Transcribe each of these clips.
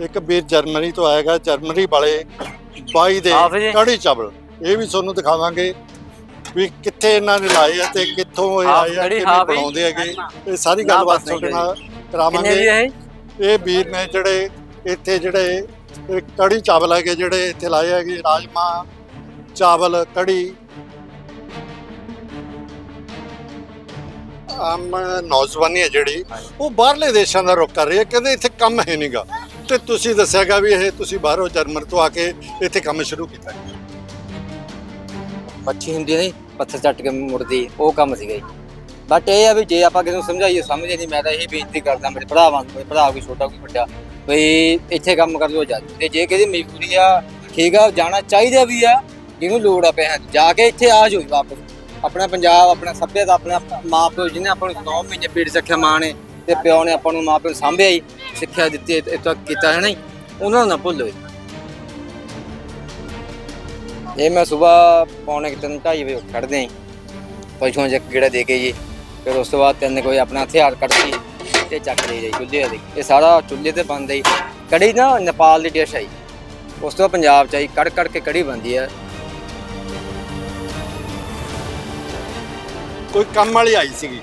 ਇੱਕ ਵੀਰ ਜਰਮਨੀ ਤੋਂ ਆਏਗਾ ਜਰਮਨੀ ਵਾਲੇ ਬਾਈ ਦੇ। ਕੜੀ ਚਾਵਲ ਇਹ ਵੀ ਤੁਹਾਨੂੰ ਦਿਖਾਵਾਂਗੇ ਵੀ ਕਿੱਥੇ ਇਹਨਾਂ ਨੇ ਲਾਏ ਆ ਤੇ ਕਿੱਥੋਂ ਇਹ ਆਏ ਆ ਕਿਵੇਂ। ਬਣਾਉਂਦੇ ਹੈਗੇ ਇਹ ਸਾਰੀ ਗੱਲਬਾਤ ਤੁਹਾਡੇ ਨਾਲ ਕਰਾਵਾਂਗੇ? ਇਹ ਵੀਰ ਨੇ ਜਿਹੜੇ ਇੱਥੇ ਜਿਹੜੇ ਇਹ ਕੜੀ ਚਾਵਲ ਹੈਗੇ ਜਿਹੜੇ ਇੱਥੇ ਲਾਏ ਹੈਗੇ ਰਾਜਮਾ ਚਾਵਲ ਕੜੀ ਆਮ ਨੌਜਵਾਨੀ ਹੈ ਜਿਹੜੀ ਉਹ ਬਾਹਰਲੇ ਦੇਸ਼ਾਂ ਦਾ ਰੁਖ ਕਰ ਰਹੀ ਹੈ ਕਹਿੰਦੇ ਇੱਥੇ ਕੰਮ ਹੈ ਨਹੀਂਗਾ ਤੇ ਤੁਸੀਂ ਦੱਸਿਆਗਾ ਵੀ ਇਹ ਤੁਸੀਂ ਬਾਹਰੋਂ ਜਰਮਨ ਤੋਂ ਆ ਕੇ ਇੱਥੇ ਕੰਮ ਸ਼ੁਰੂ ਕੀਤਾ ਮੱਛੀ ਹੁੰਦੀ ਨਹੀਂ ਪੱਥਰ ਚੱਟ ਕੇ ਮੁੜਦੀ, ਉਹ ਕੰਮ ਸੀਗਾ ਜੀ। ਬਟ ਇਹ ਆ ਵੀ ਜੇ ਆਪਾਂ ਕਿਸੇ ਨੂੰ ਸਮਝਾਈਏ ਸਮਝੇ ਨਹੀਂ, ਮੈਂ ਤਾਂ ਇਹ ਬੇਨਤੀ ਕਰਦਾ, ਮੇਰੇ ਭਰਾਵਾਂ ਨੂੰ, ਮੇਰੇ ਭਰਾ ਕੋਈ ਛੋਟਾ, ਕੋਈ ਵੱਡਾ ਵੀ ਇੱਥੇ ਕੰਮ ਕਰ ਲਓ ਜਾ ਤੇ ਜੇ ਕਿਸੇ ਮਜਬੂਰੀ ਆ, ਠੀਕ ਆ, ਜਾਣਾ ਚਾਹੀਦਾ ਵੀ ਆ, ਜਿਹਨੂੰ ਲੋੜ ਆ ਪੈਸਿਆਂ ਦੀ, ਜਾ ਕੇ ਇੱਥੇ ਆ ਜਾਓ ਵਾਪਸ। ਆਪਣਾ ਪੰਜਾਬ, ਆਪਣਾ ਸੱਭਿਅਤਾ, ਆਪਣਾ ਮਾਂ ਪਿਓ ਜਿਹਨੇ ਆਪਾਂ ਨੂੰ 9 ਮਹੀਨੇ ਪੀੜ ਸਿੱਖਿਆ ਮਾਂ ਨੇ ਤੇ ਪਿਓ ਨੇ ਆਪਾਂ ਨੂੰ ਮਾਂ ਪਿਓ ਨੂੰ ਸਾਂਭਿਆ ਹੀ, ਸਿੱਖਿਆ ਦਿੱਤੀ, ਇਹ ਕੀਤਾ ਹੈ ਨਹੀਂ ਉਹਨਾਂ ਨੂੰ ਨਾ ਭੁੱਲੋ ਇਹ ਮੈਂ ਸਵੇਰ ਪੌਣੇ 3:30 ਵਜੇ ਉੱਠ ਖੜਦੇ ਆਂ ਪਸ਼ੂਆਂ ਚ ਗੇੜਾ ਦੇ ਕੇ ਜੀ, ਫਿਰ ਉਸ ਤੋਂ ਬਾਅਦ ਤਿੰਨ ਕੋਈ ਆਪਣਾ ਹਥਿਆਰ ਕੱਢ ਕੇ ਤੇ ਚੱਕ ਲਈ ਜਾਈ ਚੁੱਲ੍ਹੇ ਦੇ ਇਹ ਸਾਰਾ ਚੁੱਲ੍ਹੇ ਤੇ ਬਣਦਾ ਹੀ। ਕੜੀ ਨਾ ਨੇਪਾਲ ਦੀ ਡਿਸ਼ ਆਈ ਉਸ ਤੋਂ ਬਾਅਦ ਪੰਜਾਬ ਚ ਆਈ ਕੜ ਕੜ ਕੇ ਕੜੀ ਬਣਦੀ ਹੈ ਕੋਈ ਕੰਮ ਵਾਲੀ ਆਈ ਸੀਗੀ?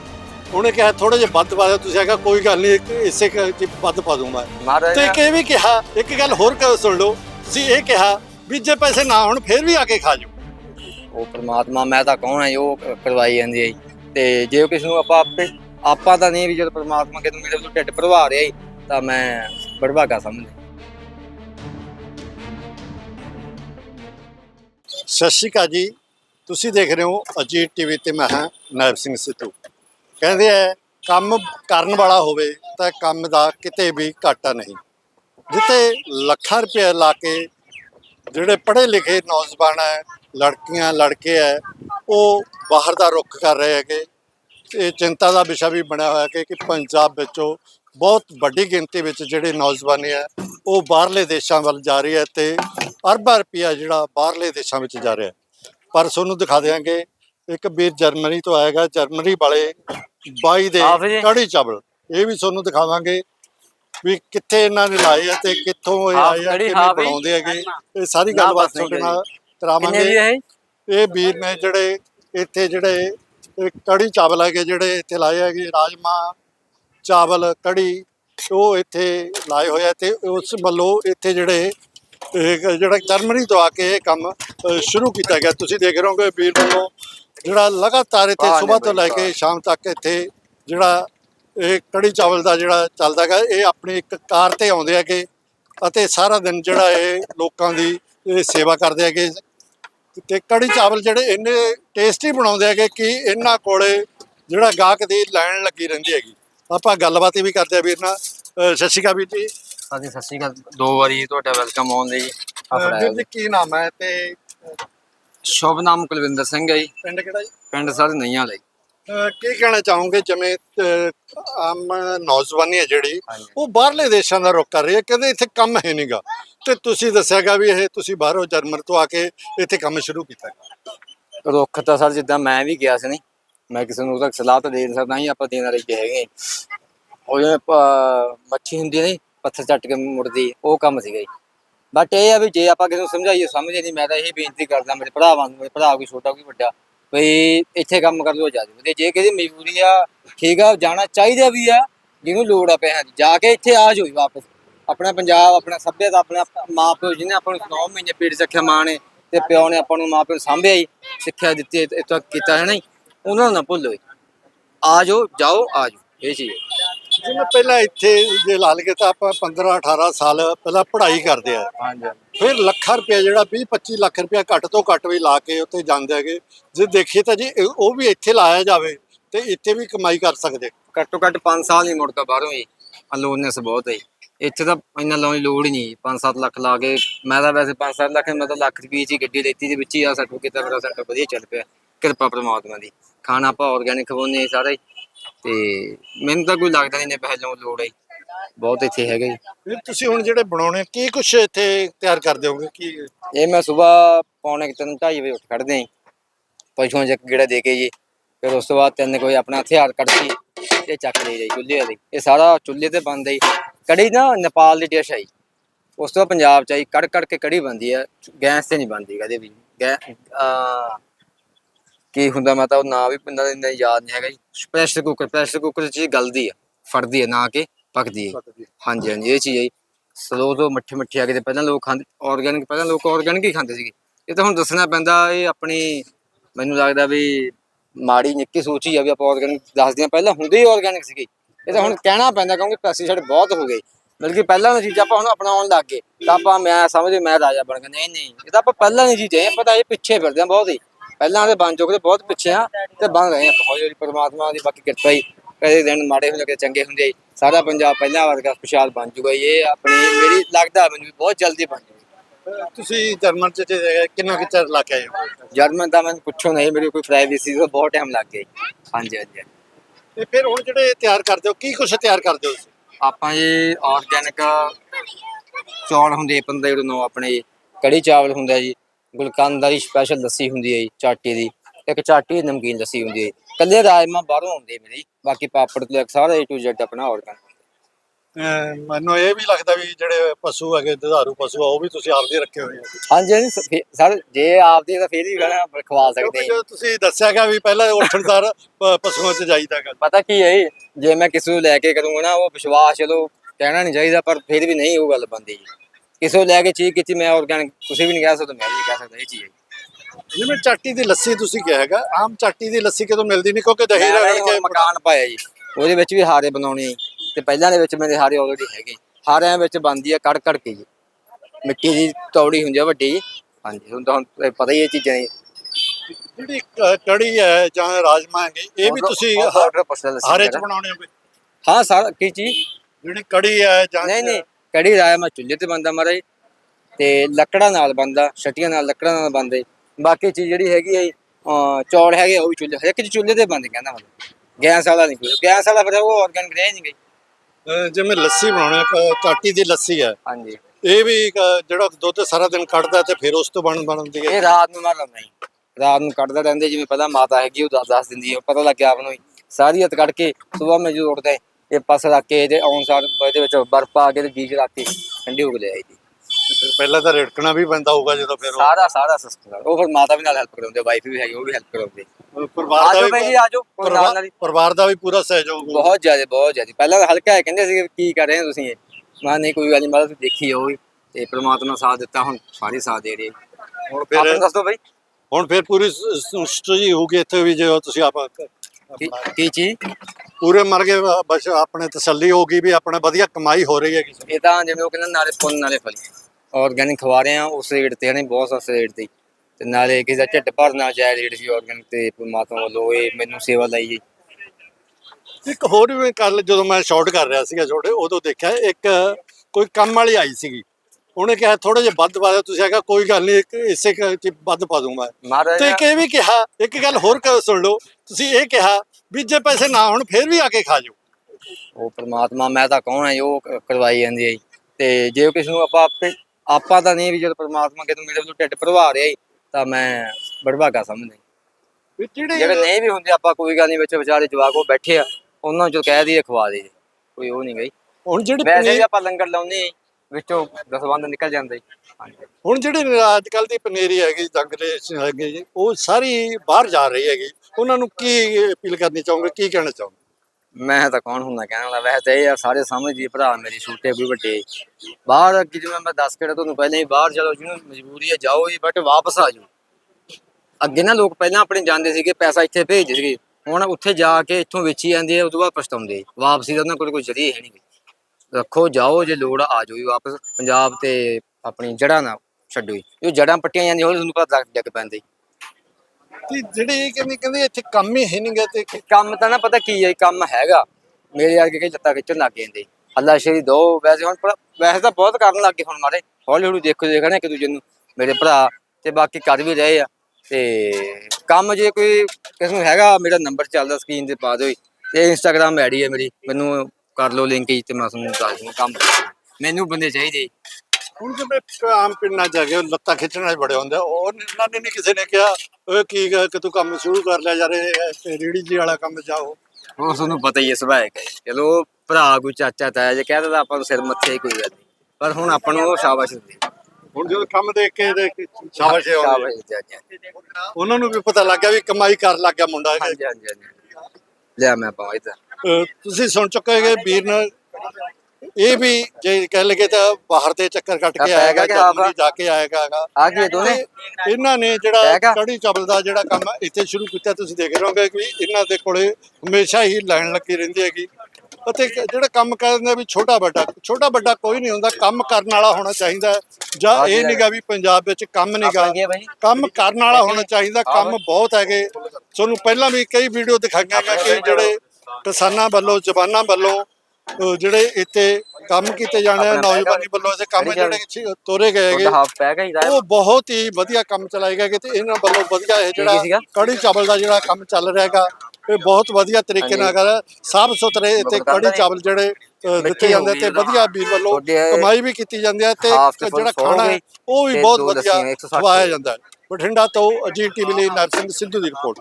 ਉਹਨੇ ਕਿਹਾ ਥੋੜਾ ਜਿਹਾ ਵੱਧ ਪਾ ਦਿਓ। ਤੁਸੀਂ ਆਖਿਆ ਕੋਈ ਗੱਲ ਨਹੀਂ ਇੱਕ ਇਸੇ ਕੁ ਚ ਵੱਧ ਪਾ ਦੂੰਗਾ ਮਹਾਰਾਜ ਤੇ ਇੱਕ ਇਹ ਵੀ ਕਿਹਾ ਇੱਕ ਗੱਲ ਹੋਰ ਕ- ਸੁਣ ਲਓ। ਤੁਸੀਂ ਇਹ ਕਿਹਾ ਵੀ ਜੇ ਪੈਸੇ ਨਾ ਹੋਣ ਫੇਰ ਵੀ ਆ ਕੇ ਖਾ ਜਾਓ। ਉਹ ਪ੍ਰਮਾਤਮਾ ਮੈਂ ਤਾਂ ਕੌਣ ਹੈ ਜੀ, ਉਹ ਕ- ਕਰਵਾਈ ਜਾਂਦੀ ਹੈ ਜੀ। ਤੇ ਜੇ ਕਿਸੇ ਨੂੰ ਆਪਾਂ ਆਪੇ ਆਪਾਂ ਤਾਂ ਨਹੀਂ ਵੀ ਜਦ ਪ੍ਰਮਾਤਮਾ ਕਿਤੇ ਮੇਰੇ ਤੋਂ ਢਿੱਡ ਭਰਵਾ ਰਿਹਾ ਜੀ ਤਾਂ ਮੈਂ ਬੜਭਾਗਾ ਸਮਝਦਾ। ਸਤਿ ਸ਼੍ਰੀ ਅਕਾਲ ਜੀ। ਤੁਸੀਂ ਦੇਖ ਰਹੇ ਹੋ ਅਜੀਤ ਟੀਵੀ ਤੇ ਮੈਂ ਹਾਂ ਨਾਇਬ ਸਿੰਘ ਸਿੱਧੂ। ਕਹਿੰਦੇ ਆ ਕੰਮ ਕਰਨ ਵਾਲਾ ਹੋਵੇ ਤਾਂ ਕੰਮ ਦਾ ਕਿਤੇ ਵੀ ਘਾਟਾ ਨਹੀਂ। ਜਿੱਥੇ ਲੱਖਾਂ ਰੁਪਏ ਲਾ ਕੇ ਜਿਹੜੇ ਪੜ੍ਹੇ ਲਿਖੇ ਨੌਜਵਾਨ ਹੈ ਲੜਕੀਆਂ, ਲੜਕੇ ਹੈ ਉਹ ਬਾਹਰ ਦਾ ਰੁੱਖ ਕਰ ਰਹੇ ਹੈਗੇ। ਇਹ ਚਿੰਤਾ ਦਾ ਵਿਸ਼ਾ ਵੀ ਬਣਿਆ ਹੋਇਆ ਕਿ ਕਿ ਪੰਜਾਬ ਵਿੱਚੋਂ ਬਹੁਤ ਵੱਡੀ ਗਿਣਤੀ ਵਿੱਚ ਜਿਹੜੇ ਨੌਜਵਾਨ ਹੈ ਉਹ ਬਾਹਰਲੇ ਦੇਸ਼ਾਂ ਵੱਲ ਜਾ ਰਹੀ ਹੈ ਤੇ ਅਰਬਾਂ ਰੁਪਇਆ ਜਿਹੜਾ ਬਾਹਰਲੇ ਦੇਸ਼ਾਂ ਵਿੱਚ ਜਾ ਰਿਹਾ। ਪਰ ਤੁਹਾਨੂੰ ਦਿਖਾ ਦਿਆਂਗੇ, ਇੱਕ ਵੀਰ ਜਰਮਨੀ ਤੋਂ ਆਏਗਾ ਜਰਮਨੀ ਵਾਲੇ ਬਾਈ ਦੇ। ਕੜੀ ਚਾਵਲ ਇਹ ਵੀ ਤੁਹਾਨੂੰ ਦਿਖਾਵਾਂਗੇ ਵੀ ਕਿੱਥੇ ਇਹਨਾਂ ਨੇ ਲਾਏ ਆ ਤੇ ਕਿੱਥੋਂ ਇਹ ਆਏ ਆ ਕਿਵੇਂ ਹੀ। ਬਣਾਉਂਦੇ ਹੈਗੇ ਇਹ ਸਾਰੀ ਗੱਲਬਾਤ ਤੁਹਾਡੇ ਨਾਲ ਕਰਾਵਾਂਗੇ ਹੈ ਇਹ? ਵੀਰ ਨੇ ਜਿਹੜੇ ਇੱਥੇ ਜਿਹੜੇ ਇਹ ਕੜੀ ਚਾਵਲ ਹੈਗੇ ਜਿਹੜੇ ਇੱਥੇ ਲਾਏ ਹੈਗੇ ਰਾਜਮਾ ਚਾਵਲ ਕੜੀ ਉਹ ਇੱਥੇ ਲਾਏ ਹੋਏ ਆ ਤੇ ਉਸ ਵੱਲੋਂ ਇੱਥੇ ਜਿਹੜੇ ਇਹ ਜਿਹੜਾ ਜਰਮਨੀ ਤੋਂ ਆ ਕੇ ਇਹ ਕੰਮ ਸ਼ੁਰੂ ਕੀਤਾ ਗਿਆ ਤੁਸੀਂ ਦੇਖ ਰਹੇ ਹੋਗੇ ਵੀਰ ਵੱਲੋਂ ਜਿਹੜਾ ਲਗਾਤਾਰ ਇੱਥੇ ਸਵੇਰ ਤੋਂ ਲੈ ਕੇ ਸ਼ਾਮ ਤੱਕ ਇੱਥੇ ਜਿਹੜਾ ਇਹ ਕੜੀ ਚਾਵਲ ਦਾ ਜਿਹੜਾ ਚੱਲਦਾ ਹੈਗਾ ਇਹ ਆਪਣੀ ਇੱਕ ਕਾਰ ਤੇ ਆਉਂਦੇ ਹੈਗੇ ਅਤੇ ਸਾਰਾ ਦਿਨ ਜਿਹੜਾ ਇਹ ਲੋਕਾਂ ਦੀ ਇਹ ਸੇਵਾ ਕਰਦੇ ਹੈਗੇ। ਤੇ ਕੜੀ ਚਾਵਲ ਜਿਹੜੇ ਇੰਨੇ ਟੇਸਟੀ ਬਣਾਉਂਦੇ ਹੈਗੇ ਕਿ ਇਹਨਾਂ ਕੋਲੇ ਜਿਹੜਾ ਗਾਹਕ ਦੀ ਲਾਈਨ ਲੱਗੀ ਰਹਿੰਦੀ ਹੈਗੀ। ਆਪਾਂ ਗੱਲਬਾਤ ਵੀ ਕਰਦੇ ਆ ਵੀਰ ਨਾਲ। ਸਤਿ ਸ਼੍ਰੀ ਅਕਾਲ ਵੀਰ ਜੀ। ਹਾਂਜੀ ਸਤਿ ਸ਼੍ਰੀ ਅਕਾਲ। ਦੋ ਵਾਰੀ ਤੁਹਾਡਾ ਵੈਲਕਮ ਆਉਣ ਲਈ ਜੀ। ਜੀ ਕੀ ਨਾਮ ਹੈ ਤੇ ਸ਼ੁਭ ਨਾਮ ਕੁਲਵਿੰਦਰ ਸਿੰਘ ਹੈ ਜੀ। ਪਿੰਡ ਕਿਹੜਾ ਜੀ? ਪਿੰਡ ਸਰ ਨਈਆਂ ਲਈ ਕੀ ਕਹਿਣਾ ਚਾਹੋਗੇ? ਜਿਵੇਂ ਆਮ ਨੌਜਵਾਨੀ ਹੈ ਜਿਹੜੀ। ਉਹ ਬਾਹਰਲੇ ਦੇਸ਼ਾਂ ਦਾ ਰੁਖ ਕਰ ਰਹੀ ਹੈ। ਕਹਿੰਦੇ ਇੱਥੇ ਕੰਮ ਹੈ ਨਹੀਂਗਾ। ਤੇ ਤੁਸੀਂ ਦੱਸਿਆਗਾ ਵੀ ਇਹ ਤੁਸੀਂ ਬਾਹਰੋਂ ਜਰਮਨ ਤੋਂ ਆ ਕੇ ਇੱਥੇ ਕੰਮ ਸ਼ੁਰੂ ਕੀਤਾ ਰੁੱਖ ਤਾਂ ਸਰ ਜਿੱਦਾਂ ਮੈਂ ਵੀ ਗਿਆ ਸੀ ਨਹੀਂ ਮੈਂ ਕਿਸੇ ਨੂੰ ਉਹਦਾ ਸਲਾਹ ਤਾਂ ਦੇ ਨਹੀਂ ਸਕਦਾ ਨਹੀਂ ਆਪਾਂ ਦੇਣ ਕਿ ਹੈਗੇ ਉਹ ਮੱਛੀ ਹੁੰਦੀ ਨਹੀਂ ਪੱਥਰ ਚੱਟ ਕੇ ਮੁੜਦੀ ਉਹ ਕੰਮ ਸੀਗਾ ਜੀ। ਬਟ ਇਹ ਆ ਵੀ ਜੇ ਆਪਾਂ ਕਿਸੇ ਨੂੰ ਸਮਝਾਈਏ, ਸਮਝੇ ਨਹੀਂ, ਮੈਂ ਤਾਂ ਇਹ ਬੇਨਤੀ ਕਰਦਾ, ਮੇਰੇ ਭਰਾਵਾਂ ਨੂੰ ਮੇਰੇ ਭਰਾ ਕੋਈ ਛੋਟਾ, ਕੋਈ ਵੱਡਾ, ਵੀ ਇੱਥੇ ਕੰਮ ਕਰ ਲੋ ਜਾ ਤੇ ਜੇ ਕਿਸੇ ਮਜਬੂਰੀ ਆ, ਠੀਕ ਆ, ਜਾਣਾ ਚਾਹੀਦਾ ਵੀ ਆ, ਜਿਹਨੂੰ ਲੋੜ ਆ ਪੈਸਿਆਂ ਦੀ, ਜਾ ਕੇ ਇੱਥੇ ਆ ਜਾਓ ਜੀ ਵਾਪਸ। ਆਪਣਾ ਪੰਜਾਬ, ਆਪਣਾ ਸੱਭਿਅਤਾ, ਆਪਣਾ ਮਾਂ ਪਿਓ ਜਿਹਨੇ ਆਪਾਂ ਨੂੰ 9 ਮਹੀਨੇ ਪੀੜ ਸਿੱਖਿਆ ਮਾਂ ਨੇ ਤੇ ਪਿਓ ਨੇ ਆਪਾਂ ਨੂੰ ਮਾਂ ਪਿਓ ਨੂੰ ਸਾਂਭਿਆ ਹੀ ਸਿੱਖਿਆ ਦਿੱਤੀ ਇਹ ਤੱਕ ਕੀਤਾ ਹੈ ਨਾ ਉਹਨਾਂ ਨੂੰ ਨਾ ਭੁੱਲੋ ਜੀ। ਆ ਜਾਓ ਜਾਓ, ਆ ਜਾਓ, ਇਹ ਚੀਜ਼ ਜਿਵੇਂ ਪਹਿਲਾਂ ਇੱਥੇ ਜੇ ਲਾ ਲਈਏ ਤਾਂ ਆਪਾਂ 15 18 ਸਾਲ ਪਹਿਲਾਂ ਪੜ੍ਹਾਈ ਕਰਦੇ ਆ। ਹਾਂਜੀ। ਫਿਰ ਲੱਖਾਂ ਰੁਪਇਆ ਜਿਹੜਾ 20 25 ਲੱਖ ਰੁਪਇਆ ਘੱਟ ਤੋਂ ਘੱਟ ਵੀ ਲਾ ਕੇ ਉੱਥੇ ਜਾਂਦੇ ਹੈਗੇ। ਜੇ ਦੇਖੀਏ ਤਾਂ ਜੀ ਇਹ- ਉਹ ਵੀ ਇੱਥੇ ਲਾਇਆ ਜਾਵੇ ਤੇ ਇੱਥੇ ਵੀ ਕਮਾਈ ਕਰ ਸਕਦੇ। ਘੱਟੋ ਘੱਟ 5 ਸਾਲ ਨਹੀਂ ਮੁੜਦਾ ਬਾਹਰੋਂ ਹੀ ਅਲੋਨੈਸ ਬਹੁਤ ਹੈ। ਜੀ। ਇੱਥੇ ਤਾਂ ਇੰਨਾ ਲਾਉਣ ਦੀ ਲੋੜ ਹੀ ਨਹੀਂ। 5-7 ਲੱਖ ਲਾ ਕੇ ਮੈਂ ਤਾਂ ਵੈਸੇ 5-7 ਲੱਖ ਮੈਂ ਤਾਂ ਲੱਖ ਰੁਪਏ ਚ ਹੀ ਗੱਡੀ ਲੈਤੀ ਦੇ ਵਿੱਚ ਹੀ ਆ ਸੈਟ ਕੀਤਾ ਮੇਰਾ ਸੈਟ ਵਧੀਆ ਚੱਲ ਪਿਆ। ਕਿਰਪਾ ਪ੍ਰਮਾਤਮਾ ਦੀ। ਖਾਣਾ ਆਪਾਂ ਆਰਗੈਨਿਕ ਖਵਾਉਂਦੇ ਹਾਂ ਸਾਰਾ। ਹੀ ਤੇ ਮੈਨੂੰ ਤਾਂ ਕੋਈ ਲੱਗਦਾ ਨਹੀਂ ਨੇ ਪਹਿਲੋਂ ਲੋੜ ਹੈ। ਬਹੁਤ ਇੱਥੇ ਹੈਗਾ। ਜੀ ਫਿਰ ਤੁਸੀਂ ਹੁਣ ਜਿਹੜੇ ਬਣਾਉਣੇ ਕੀ ਕੁਝ ਇੱਥੇ ਤਿਆਰ ਕਰਦੇ ਹੋਗੇ ਕੀ ਇਹ ਮੈਂ ਸਵੇਰ ਪੌਣੇ 3:30 ਵਜੇ ਉੱਠ ਖੜਦੇ ਆਂ ਪਸ਼ੂਆਂ ਚ ਗੇੜਾ ਦੇ ਕੇ ਜੀ। ਫਿਰ ਉਸ ਤੋਂ ਬਾਅਦ ਤਿੰਨ ਕੋਈ ਆਪਣਾ ਹਥਿਆਰ ਕੱਢ ਕੇ ਤੇ ਚੱਕ ਲਈ ਜੀ ਚੁੱਲ੍ਹੇ ਦੇ ਇਹ ਸਾਰਾ ਚੁੱਲ੍ਹੇ ਤੇ ਬਣਦਾ ਹੀ ਕੜੀ ਨਾ ਨੇਪਾਲ ਦੀ ਡਿਸ਼ ਆਈ ਉਸ ਤੋਂ ਬਾਅਦ ਪੰਜਾਬ ਚ ਆਈ ਕੜ ਕੜ ਕੇ ਕੜੀ ਬਣਦੀ ਹੈ ਗੈਸ ਤੇ ਨਹੀਂ ਬਣਦੀ ਕਦੇ ਵੀ। ਗੈ ਅਹ ਕੀ ਹੁੰਦਾ ਮੈਂ ਤਾਂ ਉਹ ਨਾਂ ਵੀ ਪਿੰਡਾਂ ਦਾ ਇੰਨਾ ਯਾਦ ਨਹੀਂ ਹੈਗਾ ਜੀ। ਪ੍ਰੈਸ਼ਰ ਕੁੱਕਰ ਪ੍ਰੈਸ਼ਰ ਕੁੱਕਰ ਚ ਚੀਜ਼ ਗਲਦੀ ਆ ਫੜਦੀ ਹੈ ਨਾ ਕਿ ਪੱਕਦੀ ਹੈ ਹਾਂਜੀ ਹਾਂਜੀ ਇਹ ਚੀਜ਼ ਹੈ ਜੀ। ਸਲੋ ਤੋਂ ਮਿੱਠੇ ਮਿੱਠੇ ਆ ਕੇ ਤੇ ਪਹਿਲਾਂ ਲੋਕ ਖਾਂਦੇ ਆਰਗੈਨਿਕ ਪਹਿਲਾਂ ਲੋਕ ਆਰਗੈਨਿਕ ਹੀ ਖਾਂਦੇ ਸੀਗੇ। ਇਹ ਤਾਂ ਹੁਣ ਦੱਸਣਾ ਪੈਂਦਾ ਇਹ ਆਪਣੀ ਮੈਨੂੰ ਲੱਗਦਾ ਵੀ ਮਾੜੀ ਨਿੱਕੀ ਸੋਚ ਹੀ ਆ ਵੀ ਆਪਾਂ ਆਰਗੈਨਿਕ ਦੱਸਦੇ ਹਾਂ। ਪਹਿਲਾਂ ਹੁੰਦੇ ਹੀ ਆਰਗੈਨਿਕ ਸੀਗੇ। ਇਹ ਤਾਂ ਹੁਣ ਕਹਿਣਾ ਪੈਂਦਾ ਕਿਉਂਕਿ ਪੈਸਟੀਸਾਈਡ ਬਹੁਤ ਹੋ ਗਏ। ਬਲਕਿ ਪਹਿਲਾਂ ਦੀਆਂ ਚੀਜ਼ਾਂ ਆਪਾਂ ਹੁਣ ਅਪਣਾਉਣ ਲੱਗ ਗਏ। ਤਾਂ ਆਪਾਂ ਮੈਂ ਸਮਝਦੇ ਮੈਂ ਰਾਜਾ ਬਣ ਗਿਆ। ਨਹੀਂ ਨਹੀਂ ਇਹ ਤਾਂ ਆਪਾਂ ਪਹਿਲਾਂ ਦੀਆਂ ਚੀਜ਼ਾਂ ਹੈ ਪਤਾ ਇਹ ਪਿੱਛੇ ਫਿਰਦੇ ਆ ਬਹੁਤ ਹੀ। ਪਹਿਲਾਂ ਦੇ ਬਣ ਚੁੱਕੇ ਬਹੁਤ ਪਿੱਛੇ ਆ ਤੇ ਬਣ ਰਹੇ ਆ ਹੌਲੀ ਹੌਲੀ ਪਰਮਾਤਮਾ ਦੀ ਬਾਕੀ ਕਿਰਪਾ ਹੀ ਕਦੇ ਦਿਨ ਮਾੜੇ ਹੁੰਦੇ ਕਦੇ ਚੰਗੇ ਹੁੰਦੇ। ਸਾਰਾ ਪੰਜਾਬ ਪਹਿਲਾਂ ਵਰਗਾ ਖੁਸ਼ਹਾਲ ਬਣ ਜੂਗਾ। ਇਹ ਆਪਣੀ ਮੇਰੀ ਲੱਗਦਾ ਮੈਨੂੰ ਬਹੁਤ ਜਲਦੀ ਬਣ ਜੂਗਾ ਤੁਸੀਂ ਜਰਮਨ ਚ ਕਿੰਨਾ ਕਿ ਚਿਰ ਲਾ ਕੇ ਆਏ ਹੋ ਜਰਮਨ ਦਾ ਮੈਨੂੰ ਪੁੱਛੋ ਨਹੀਂ ਮੇਰੀ ਕੋਈ ਪ੍ਰਾਈਵੇਸੀ ਦਾ ਬਹੁਤ ਟਾਈਮ ਲੱਗ ਗਿਆ। ਹਾਂਜੀ ਹਾਂਜੀ ਤੇ ਫਿਰ ਹੁਣ ਜਿਹੜੇ ਤਿਆਰ ਕਰਦੇ ਹੋ ਕੀ ਕੁਝ ਤਿਆਰ ਕਰਦੇ ਹੋ ਤੁਸੀਂ ਆਪਾਂ ਇਹ ਆਰਗੈਨਿਕ ਚੌਲ ਹੁੰਦੇ 15 ਨੋ ਆਪਣੇ। ਕੜੀ ਚਾਵਲ ਹੁੰਦਾ ਜੀ ਗੁਲਕੰਦ ਦੀ ਸਪੈਸ਼ਲ ਲੱਸੀ ਹੁੰਦੀ ਹੈ ਜੀ ਚਾਟੀ ਦੀ। ਇੱਕ ਚਾਟੀ ਨਮਕੀਨ ਲੱਸੀ ਹੁੰਦੀ ਹੈ। ਕੱਲੇ ਰਾਜਮਾ ਬਾਹਰੋਂ ਆਉਂਦੇ ਮੇਰੇ। ਬਾਕੀ ਪਾਪੜ ਤੋਂ ਲੈ ਕੇ ਸਾਰਾ A to Z ਆਪਣਾ ਆਰਗੈਨਿਕ ਅਹ ਮੈਨੂੰ ਇਹ ਵੀ ਲੱਗਦਾ ਵੀ ਜਿਹੜੇ ਪਸ਼ੂ ਹੈਗੇ ਦੁਧਾਰੂ ਪਸ਼ੂ ਆ ਉਹ ਵੀ ਤੁਸੀਂ ਆਪਦੇ ਰੱਖੇ ਹੋਏ ਆ। ਹਾਂਜੀ ਹਾਂਜੀ ਸ- ਫੇ- ਸਰ ਜੇ ਆਪਦੇ ਤਾਂ ਫੇਰ ਹੀ ਗਣਾ ਖਵਾ ਸਕਦੇ ਕਿਉਂਕਿ ਹਾਂ ਜੋ ਤੁਸੀਂ ਦੱਸਿਆਗਾ ਵੀ ਪਹਿਲਾਂ ਉੱਠਣਦਾਰ ਪ- ਪਸ਼ੂਆਂ 'ਚ ਜਾਈਦਾਗਾ ਪਤਾ ਕੀ ਹੈ ਜੀ, ਜੇ ਮੈਂ ਕਿਸੇ ਨੂੰ ਲੈ ਕੇ ਕਰੂੰਗਾ ਨਾ ਉਹ ਵਿਸ਼ਵਾਸ ਚਲੋ ਕਹਿਣਾ ਨਹੀਂ ਚਾਹੀਦਾ ਪਰ ਫਿਰ ਵੀ ਨਹੀਂ ਉਹ ਗੱਲ ਬੰਦੀ ਜੀ। ਕਿਸੇ ਨੂੰ ਲੈ ਕੇ ਚੀਜ਼ ਕੀਤੀ ਮੈਂ ਆਰਗੈਨਿਕ ਤੁਸੀਂ ਵੀ ਨਹੀਂ ਕਹਿ ਸਕਦੇ ਮੈਂ ਵੀ ਨਹੀਂ ਕਹਿ ਸਕਦਾ ਇਹ ਚੀਜ਼ ਹੈ। ਜਿਵੇਂ ਚਾਟੀ ਦੀ ਲੱਸੀ ਤੁਸੀਂ ਕਿਹਾ ਹੈਗਾ ਆਮ ਚਾਟੀ ਦੀ ਲੱਸੀ ਕਦੋਂ ਮਿਲਦੀ ਨਹੀਂ ਕਿਉਂਕਿ ਦਹੀਂ ਮੈਂ ਰਗੜ ਜੀ ਕੇ ਹੁਣ ਮਕਾਨ ਪਾਇਆ ਜੀ। ਉਹਦੇ ਵਿੱਚ ਵੀ ਹਾਰੇ ਬਣਾਉਣੇ ਤੇ ਪਹਿਲਾਂ ਦੇ ਵਿੱਚ ਮੇਰੇ ਹਾਰੇ ਆਲਰੇਡੀ ਹੈਗੇ। ਹਾਰਿਆਂ ਵਿੱਚ ਬਣਦੀ ਆ ਕੜ ਕੜ ਕੇ ਜੀ। ਮਿੱਟੀ ਦੀ ਤੌੜੀ ਹੁੰਦੀ ਆ ਵੱਡੀ ਹਾਂਜੀ ਹੁਣ ਤਾਂ ਹੁਣ ਪਤਾ ਹੀ ਇਹ ਚੀਜ਼ਾਂ ਦੀ ਜਿਹੜੀ ਕ- ਕੜੀ ਹੈ ਜਾਂ ਰਾਜਮਾ ਹੈਗੇ ਇਹ ਵੀ ਤੁਸੀਂ ਹ- ਆਰਡਰ ਹਾਰੇ 'ਚ। ਬਣਾਉਣੇ ਹੋਗੇ? ਹਾਂ ਸਾਰਾ ਕੀ ਚੀਜ਼? ਜਿਹੜੀ ਕੜੀ ਹੈ ਜਾਂ ਨਹੀਂ ਨਹੀਂ। ਕੜੀ ਰਾਇਆ ਮੈਂ ਚੁੱਲ੍ਹੇ ਤੇ ਬੰਦਾ ਮਹਾਰਾਜ ਤੇ ਲੱਕੜਾਂ ਨਾਲ ਬੰਦਾ ਛਟੀਆਂ ਨਾਲ ਲੱਕੜਾਂ ਨਾਲ ਬੰਦੇ। ਬਾਕੀ ਚੀਜ਼ ਜਿਹੜੀ ਹੈਗੀ ਹੈ ਚੌਲ ਹੈਗੇ ਉਹ ਵੀ ਚੁੱਲ੍ਹੇ ਹਰ ਇੱਕ ਚੀਜ਼ ਚੁੱਲ੍ਹੇ ਤੇ ਬੰਦੇ ਕਹਿੰਦਾ ਮਤਲਬ। ਗੈਸ ਵਾਲਾ ਨਹੀਂ ਕੋਈ। ਗੈਸ ਵਾਲਾ ਫਿਰ ਉਹ ਆਰਗੈਨਿਕ ਰਹਿ ਨਹੀਂ ਗਈ। ਜਿਵੇਂ ਲੱਸੀ ਬਣਾਉਣੀ ਹੈ, ਕ- ਚਾਟੀ ਦੀ ਲੱਸੀ ਹੈ। ਹਾਂਜੀ। ਇਹ ਵੀ ਜਿਹੜਾ ਦੁੱਧ ਸਾਰਾ ਦਿਨ ਕੱਢਦਾ ਤੇ ਫਿਰ ਉਸ ਤੋਂ ਬਣ ਬਣਦੀ ਹੈ। ਇਹ ਰਾਤ ਨੂੰ ਮਾਰ ਲੈਂਦਾ ਜੀ। ਰਾਤ ਨੂੰ ਕੱਢਦਾ ਰਹਿੰਦੇ ਜਿਵੇਂ ਪਤਾ ਮਾਤਾ ਹੈਗੀ ਉਹ ਦੱਸ ਦੱਸ ਦਿੰਦੀ ਹੈ ਪਤਾ ਲੱਗਿਆ ਆਪ ਨੂੰ ਸਾਰੀ ਹੱਥ ਕੱਢ ਕੇ ਸਵੇਰ ਮੈਂ ਜਦੋਂ ਉੱਠਦਾ ਇਹ ਪਾਸ ਰੱਖ ਕੇ ਇਹਦੇ ਆਉਣ ਸਾਰ ਇਹਦੇ ਵਿੱਚ ਬਰਫ ਪਾ ਕੇ ਤੇ ਬੀਜ ਰੱਖ ਕੇ ਠੰਡੀ ਹੋ ਕੇ ਜੀ ਫਿਰ ਪਹਿਲਾਂ ਤਾਂ ਰਿੜਕਣਾ ਵੀ ਪੈਂਦਾ ਹੋਊਗਾ ਜਦੋਂ ਫਿਰ ਉਹ ਸਾਰਾ ਸਾਰਾ ਸਿਸਟਮ ਉਹ ਫਿਰ ਮਾਤਾ ਵੀ ਨਾਲ ਹੈਲਪ ਕਰਾਉਂਦੇ ਵਾਈਫ ਵੀ ਹੈਗੀ ਉਹ ਵੀ ਹੈਲਪ ਕਰਾਉਂਦੇ। ਪਰਿਵਾਰ ਦਾ ਆਜੋ ਵੀ ਭਾਈ ਜੀ ਆਜੋ। ਕੋਈ ਨਾਲ ਨਾਲ ਹੀ। ਪਰਿਵਾਰ ਦਾ ਵੀ ਪੂਰਾ ਸਹਿਯੋਗ ਹੋਊਗਾ। ਬਹੁਤ ਜ਼ਿਆਦਾ ਬਹੁਤ ਜ਼ਿਆਦਾ। ਪਹਿਲਾਂ ਤਾਂ ਹਲਕਾ ਹੈ ਕਹਿੰਦੇ ਸੀ ਕੀ ਕਰ ਰਹੇ ਹੋ ਤੁਸੀਂ? ਇਹ ਮੈਂ ਨਹੀਂ ਕੋਈ ਗੱਲ ਨਹੀਂ ਮਾਤਾ ਤੁਸੀਂ ਦੇਖੀ ਜਾਓ ਤੇ ਪ੍ਰਮਾਤਮਾ ਸਾਥ ਦਿੱਤਾ ਹੁਣ ਸਾਰੇ ਸਾਥ ਦੇ ਰਹੇ। ਹੁਣ ਫਿਰ ਦੱਸ ਦਿਓ ਭਾਈ ਹੁਣ ਫਿਰ ਪੂਰੀ ਸਟ੍ਰੇਟਜੀ ਹੋਊਗੀ ਇੱਥੇ ਵੀ ਜੇ ਤੁਸੀਂ ਆਪ ਕੀ- ਕੀ ਚੀਜ਼? ਪੂਰੇ ਮਰ ਗਏ ਬਸ ਆਪਣੇ ਤਸੱਲੀ ਹੋਊਗੀ ਵੀ ਆਪਣਾ ਵਧੀਆ ਕਮਾਈ ਹੋ ਰਹੀ ਹੈ ਕਿਸੇ ਇਹ ਤਾਂ ਜਿਵੇਂ ਉਹ ਕਹਿੰਦੇ ਨਾਲੇ ਪੁੰਨ ਨਾਲੇ ਫਲੀ। ਆਰਗੈਨਿਕ ਖਵਾ ਰਹੇ ਆ ਉਸ ਰੇਟ ਤੇ ਨੇ ਬਹੁਤ ਸਸਤੇ ਰੇਟ ਤੇ। ਤੇ ਨਾਲੇ ਕਿਸੇ ਦਾ ਢਿੱਡ ਭਰਨਾ ਚਾਹੇ ਰੇਟ ਸੀ ਆਰਗੈਨਿਕ ਤੇ ਪ੍ਰਮਾਤਮਾ ਵੱਲੋਂ ਇਹ ਮੈਨੂੰ ਸੇਵਾ ਲਈ ਜੀ ਇੱਕ ਹੋਰ ਵੀ ਕੱਲ ਜਦੋਂ ਮੈਂ ਸ਼ਾਰਟ ਕਰ ਰਿਹਾ ਸੀਗਾ ਛੋਟੇ ਉਦੋਂ ਦੇਖਿਆ ਇੱਕ ਕੋਈ ਕੰਮ ਵਾਲੀ ਆਈ ਸੀਗੀ। ਉਹਨੇ ਕਿਹਾ ਥੋੜੇ ਜਿਹਾ ਵੱਧ ਪਾ ਦਿਓ। ਤੁਸੀਂ ਆਖਿਆ ਕੋਈ ਗੱਲ ਨਹੀਂ ਇੱਕ ਇਸੇ ਕੁ ਚ ਵੱਧ ਪਾ ਦੂੰ ਮੈਂ। ਮਹਾਰਾਜ ਤੇ ਇੱਕ ਇਹ ਵੀ ਕਿਹਾ ਇੱਕ ਗੱਲ ਹੋਰ ਕ- ਸੁਣ ਲਓ ਤੁਸੀਂ ਇਹ ਕਿਹਾ ਵੀ ਜੇ ਪੈਸੇ ਨਾ ਹੋਣ ਫਿਰ ਵੀ ਆ ਕੇ ਖਾ ਜਾਓ ਉਹ ਪ੍ਰਮਾਤਮਾ ਮੈਂ ਤਾਂ ਕੌਣ ਹੈ ਜੀ, ਉਹ ਕ- ਕਰਵਾਈ ਜਾਂਦੀ ਹੈ ਜੀ। ਤੇ ਜੇ ਕਿਸੇ ਨੂੰ ਆਪਾਂ ਆਪੇ ਆਪਾਂ ਤਾਂ ਨਹੀਂ ਵੀ ਜਦੋਂ ਪ੍ਰਮਾਤਮਾ ਕਿਤੇ ਮੇਰੇ ਵੱਲੋਂ ਢਿੱਡ ਭਰਵਾ ਰਿਹਾ ਜੀ, ਤਾਂ ਮੈਂ ਬੜਭਾਗਾ ਸਮਝਦਾ ਜੀ। ਵੀ ਜਿਹੜੇ ਜਿਹੜੇ ਨਹੀਂ ਵੀ ਹੁੰਦੇ ਆਪਾਂ ਕੋਈ ਗੱਲ ਨਹੀਂ ਵਿੱਚ ਵਿਚਾਰੇ ਜਵਾਕ ਉਹ ਬੈਠੇ ਆ ਉਹਨਾਂ ਨੂੰ ਜੋ ਕਹਿ ਦਈਏ ਖਵਾ ਦੇ ਕੋਈ ਉਹ ਨਹੀਂ ਗਈ ਹੁਣ ਜਿਹੜੀ ਵੈਸੇ ਵੀ ਪਨੀਰ ਆਪਾਂ ਲੰਗਰ ਲਾਉਂਦੇ ਹਾਂ ਜੀ, ਵਿੱਚੋਂ ਦਸਵੰਦ ਨਿਕਲ ਜਾਂਦੇ। ਹਾਂਜੀ। ਹੁਣ ਜਿਹੜੀ ਅੱਜ ਕੱਲ ਦੀ ਪਨੀਰੀ ਹੈਗੀ ਜੰਗਲੇ ਹੈਗੇ ਜੀ ਉਹ ਸਾਰੀ ਬਾਹਰ ਜਾ ਰਹੀ ਹੈਗੀ। ਉਹਨਾਂ ਨੂੰ ਕੀ ਅਪੀਲ ਕਰਨੀ ਚਾਹੋਗੇ? ਕੀ ਕਹਿਣਾ ਚਾਹੋਗੇ? ਮੈਂ ਤਾਂ ਕੌਣ ਹੁੰਦਾ ਕਹਿਣ ਵਾਲਾ? ਵੈਸੇ ਤਾਂ ਇਹ ਆ ਸਾਰੇ ਸਮਝ ਜੀ ਭਰਾ ਮੇਰੇ ਛੋਟੇ ਵੀ ਵੱਡੇ। ਬਾਹਰ ਅੱਗੇ ਜਿਵੇਂ ਮੈਂ ਦੱਸ ਕੇ ਤੁਹਾਨੂੰ ਪਹਿਲਾਂ ਹੀ ਬਾਹਰ ਚਲੋ ਜਿਹਨੂੰ ਮਜਬੂਰੀ ਹੈ ਜਾਓ ਜੀ ਬਟ ਵਾਪਸ ਆ ਜਾਓ। ਅੱਗੇ ਨਾ ਲੋਕ ਪਹਿਲਾਂ ਆਪਣੇ ਜਾਂਦੇ ਸੀਗੇ ਪੈਸਾ ਇੱਥੇ ਭੇਜਦੇ ਸੀਗੇ। ਹੁਣ ਉੱਥੇ ਜਾ ਕੇ ਇੱਥੋਂ ਵੇਚੀ ਜਾਂਦੇ ਆ ਤੋਂ ਬਾਅਦ ਪਛਤਾਉਂਦੇ ਵਾਪਸੀ ਦਾ ਉਹਨਾਂ ਕੋਲ ਕੋਈ ਜ਼ਰੀਆ ਹੈ ਨਹੀਂ। ਰੱਖੋ ਜਾਓ ਜੇ ਲੋੜ ਆ ਜਾਓ ਜੀ ਵਾਪਸ। ਪੰਜਾਬ ਤੇ ਆਪਣੀ ਜੜ੍ਹਾਂ ਨਾ ਛੱਡੋ ਜੀ। ਜੋ ਜੜ੍ਹਾਂ ਪੱਟੀਆਂ ਜਾਂਦੀਆਂ ਉਹ ਤੁਹਾਨੂੰ ਪਤਾ ਲੱਗ ਪੈਂਦੇ ਤੇ ਜਿਹੜੇ ਇਹ ਕਹਿੰਦੇ ਕਹਿੰਦੇ ਇੱਥੇ ਕੰਮ ਹੀ ਹੈ ਨਹੀਂਗਾ ਤੇ ਕਿ- ਕੰਮ ਤਾਂ ਨਾ ਪਤਾ ਕੀ ਹੈ ਕੰਮ ਹੈਗਾ। ਮੇਰੇ ਵਰਗੇ ਕਈ ਲੱਤਾਂ ਖਿੱਚਣ ਲੱਗ ਜਾਂਦੇ। ਅੱਲਾ ਸ਼ਰੀ ਦੋ। ਵੈਸੇ ਹੁਣ ਵੈਸੇ ਤਾਂ ਬਹੁਤ ਕਰਨ ਲੱਗ ਗਏ ਹੁਣ ਮਾਰੇ। ਹੌਲੀ ਹੌਲੀ ਦੇਖੋ ਦੇਖਣਾ ਇੱਕ ਦੂਜੇ ਨੂੰ ਮੇਰੇ ਭਰਾ ਤੇ ਬਾਕੀ ਕਰ ਵੀ ਰਹੇ ਆ। ਤੇ ਕੰਮ ਜੇ ਕੋਈ ਕਿਸ ਨੂੰ ਹੈਗਾ ਮੇਰਾ ਨੰਬਰ ਚੱਲਦਾ ਸਕਰੀਨ ਤੇ ਪਾ ਦਿਓ। ਤੇ ਇੰਸਟਾਗ੍ਰam ਆਈਡੀ ਹੈ ਮੇਰੀ। ਮੈਨੂੰ ਕਰ ਲਓ ਲਿੰਕ ਜੀ ਤੇ ਮੈਂ ਤੁਹਾਨੂੰ ਦੱਸ ਦੂੰ ਕੰਮ ਮੈਨੂੰ ਬੰਦੇ ਚਾਹੀਦੇ। ਹੁਣ ਜਿਵੇਂ ਆਮ ਪਿੰਡਾਂ ਜਾ ਕੇ ਲੱਤਾਂ ਖਿੱਚਣ ਬੜੇ ਹੁੰਦੇ ਉਹ ਇਹਨਾਂ ਨੇ ਨਹੀਂ ਕਿਸੇ ਨੇ ਕਿਹਾ ਓਏ ਕੀ ਕਿ ਤੂੰ ਕੰਮ ਸ਼ੁਰੂ ਕਰ ਲਿਆ ਯਾਰ ਇਹ ਰੇੜੀ ਜੀ ਵਾਲਾ ਕੰਮ ਜਾਓ। ਉਹ ਤੁਹਾਨੂੰ ਪਤਾ ਹੀ ਹੈ ਸੁਭਾਅ ਹੈ। ਚਲੋ ਭਰਾ ਕੋਈ ਚਾਚਾ ਤਾਇਆ ਜੇ ਕਹਿ ਦਿੰਦਾ ਆਪਾਂ ਨੂੰ ਸਿਰ ਮੱਥੇ ਹੀ ਕੋਈ ਗੱਲ ਨਹੀਂ। ਪਰ ਹੁਣ ਆਪਾਂ ਨੂੰ ਉਹ ਸ਼ਾਬਾਸ਼ ਦਿੰਦੇ ਹੁਣ ਜਦੋਂ ਕੰਮ ਦੇਖ ਕੇ ਦੇਖ ਕੇ ਸ਼ਾਬਾਸ਼ ਆਉਂਦੀ ਉਹਨਾਂ ਨੂੰ ਵੀ ਪਤਾ ਲੱਗ ਗਿਆ ਵੀ ਕਮਾਈ ਕਰਨ ਲੱਗ ਗਿਆ ਮੁੰਡਾ ਹਾਂਜੀ ਹਾਂਜੀ ਹਾਂਜੀ। ਲਿਆ ਮੈਂ ਇੱਧਰ ਅਹ ਤੁਸੀਂ ਸੁਣ ਚੁੱਕੇ ਹੈਗੇ ਵੀਰ ਨੇ ਇਹ ਵੀ ਜੇ ਕਹਿ ਲਗੇ ਤਾਂ ਬਾਹਰ ਦੇ ਚੱਕਰ ਕੱਟ ਕੇ ਆਏਗਾ ਕਿ? ਜਰਮਨੀ ਜਾ ਕੇ ਆਏਗਾ ਗਾ। ਆ ਗਏ ਦੋਨੇ ਤੇ ਇਹਨਾਂ ਨੇ ਜਿਹੜਾ ਹੈਗਾ? ਕੜੀ ਚਾਵਲ ਦਾ ਜਿਹੜਾ ਕੰਮ ਇੱਥੇ ਸ਼ੁਰੂ ਕੀਤਾ ਤੁਸੀਂ ਦੇਖ ਰਹੇ ਹੋਗੇ ਕਿ ਇਹਨਾਂ ਦੇ ਕੋਲੇ ਹਮੇਸ਼ਾ ਹੀ ਲਾਈਨ ਲੱਗੀ ਰਹਿੰਦੀ ਹੈਗੀ ਅਤੇ ਜਿਹੜਾ ਕੰਮ ਕਰਦੇ ਵੀ ਛੋਟਾ ਵੱਡਾ ਛੋਟਾ ਵੱਡਾ ਕੋਈ ਨਹੀਂ ਹੁੰਦਾ ਕੰਮ ਕਰਨ ਵਾਲਾ ਹੋਣਾ ਚਾਹੀਦਾ। ਜਾਂ ਇਹ ਨਹੀਂਗਾ ਵੀ ਪੰਜਾਬ ਵਿੱਚ ਕੰਮ ਨਹੀਂਗਾ? ਕੰਮ ਕਰਨ ਵਾਲਾ ਹੋਣਾ ਚਾਹੀਦਾ ਕੰਮ ਬਹੁਤ ਹੈਗੇ ਤੁਹਾਨੂੰ ਪਹਿਲਾਂ ਵੀ ਕਈ ਵੀਡੀਓ ਦਿਖਾਈਆਂ ਗਈਆਂ ਕਿ ਜਿਹੜੇ ਕਿਸਾਨਾਂ ਵੱਲੋਂ ਜ਼ਬਾਨਾਂ ਵੱਲੋਂ ਜਿਹੜੇ ਇੱਥੇ ਕੰਮ ਕੀਤੇ ਜਾਣੇ ਆ ਨੌਜਵਾਨੀ ਵੱਲੋਂ ਇਹ ਕੰਮ ਜਿਹੜੇ ਤੋਰੇ ਗਏ ਹੈਗੇ ਉਹ ਬਹੁਤ ਹੀ ਵਧੀਆ ਕੰਮ ਚਲਾਏ ਗਏ ਤੇ ਇਹਨਾਂ ਵੱਲੋਂ ਵਧੀਆ ਇਹ? ਜਿਹੜਾ ਕੜੀ ਚਾਵਲ ਦਾ ਜਿਹੜਾ ਕੰਮ ਚੱਲ ਰਿਹਾ ਹੈਗਾ ਇਹ ਬਹੁਤ ਵਧੀਆ ਤਰੀਕੇ ਨਾਲ ਕਰ ਸਾਫ਼ ਸੁਥਰੇ ਇੱਥੇ ਕੜੀ ਚਾਵਲ ਜਿਹੜੇ ਦਿੱਤੇ ਜਾਂਦੇ ਤੇ ਵਧੀਆ ਵੀਰ ਵੱਲੋਂ ਕਮਾਈ ਵੀ ਕੀਤੀ ਜਾਂਦੀ ਹੈ ਤੇ ਜਿਹੜਾ ਖਾਣਾ ਹੈ ਉਹ ਵੀ ਬਹੁਤ ਵਧੀਆ ਲੱਸੀਆਂ, 160 ਖਵਾਇਆ ਜਾਂਦਾ ਹੈ। ਬਠਿੰਡਾ ਤੋਂ ਅਜੀਤ ਟੀਵੀ ਲਈ ਨਰਸਿੰਘ ਸਿੱਧੂ ਦੀ ਰਿਪੋਰਟ।